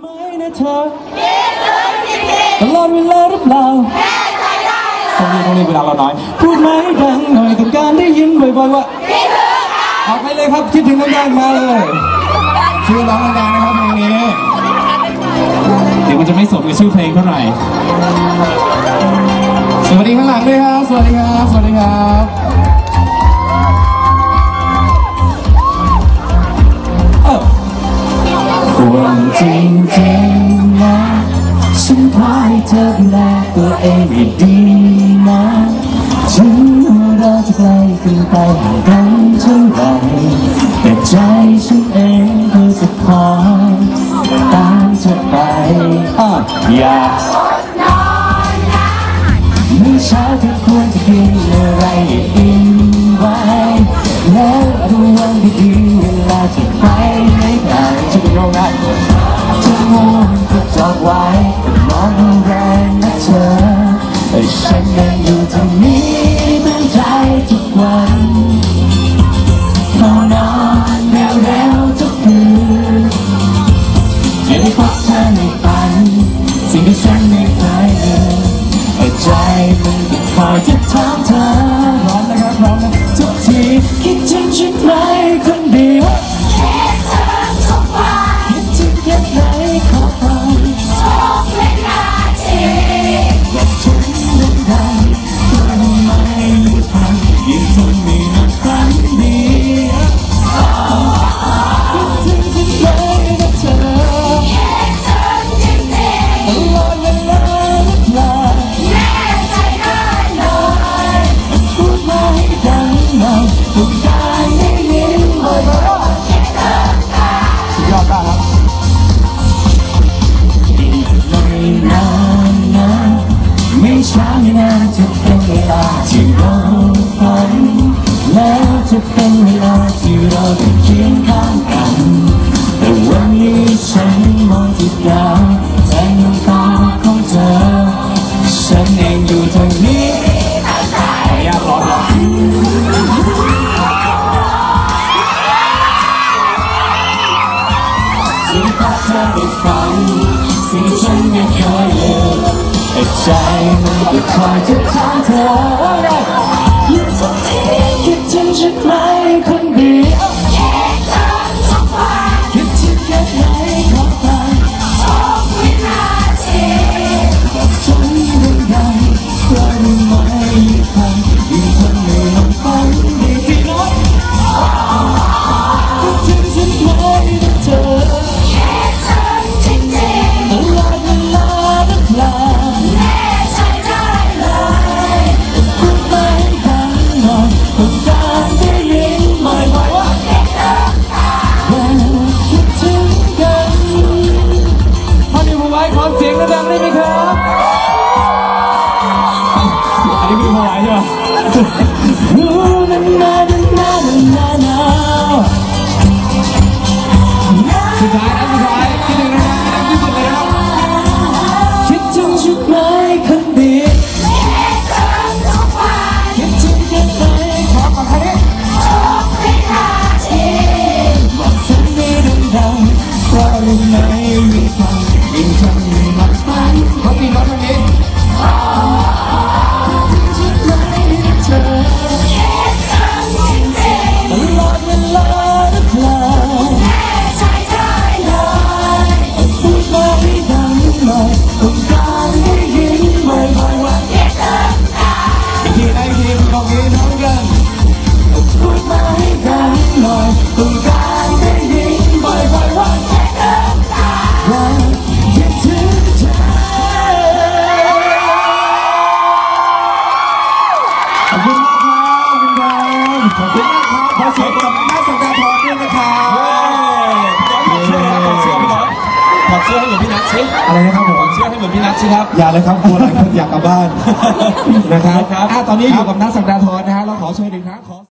ไหมนะเธอตลอดเวลาหรือเปล่าตรงนี้ตรงนี้เวลาเราน้อย พูดไหมดังหน่อยต้องการได้ยินบ่อยๆว่าออกไปเลยครับคิดถึงดังๆมาเลยชื่อร้องดังๆนะครับเพลงนี้เดี๋ยวมันจะไม่สมกับชื่อเพลงเท่าไหร่สวัสดีข้างหลังด้วยครับสวัสดีครับสวัสดีครับเออควรจริง ให้ดีนะถึงเราจะไกลกันไปห่างกันเท่าไรแต่ใจฉันเองก็จะคอยตามเธอไปอะอย่ามื้อเช้าเธอควรจะกินอะไรให้อิ่มไว้แล้วดูวันดีๆเวลาจะไปไหนกันจะเป็นโรงงานจะมองก็จอดไว้มองแรงนะเธอ ฉันยังอยู่ตรงนี้ตั้งใจทุกวันเขานอนเร็วๆทุกคืนจะได้พบเธอในฝัน สิ่งที่ฉันไม่เคยลืมใจมันก็คอยจะถามเธอร้องนะครับร้องนะทุกทีคิดถึงฉันไหม นเองอยู่ทางนี้ขออนุญาตร้องครับที่พบเธอได้ฟังสิ่งที่ฉันไม่เคยลืมแต่ใจมันก็คอยจะถามเธอว่าไงอยู่ทุกทีคิดถึงฉันไหมคนเดียว อันนี้คือผู้ไว้ใขอบคุณมากครับขอเสียงกับนักสังกาทองด้วยนะครับถอดเสื้อครับถอดเสื้อให้เหมือนพี่นัทสิอะไรนะครับผมถอดเสื้อให้เหมือนพี่นัทสิครับ อย่าเลยครับกลัวหลายคนอยากกลับบ้านนะครับครับอะตอนนี้อยู่กับนักสังดาทรนะฮะเราขอเชิญอีกครั้งขอ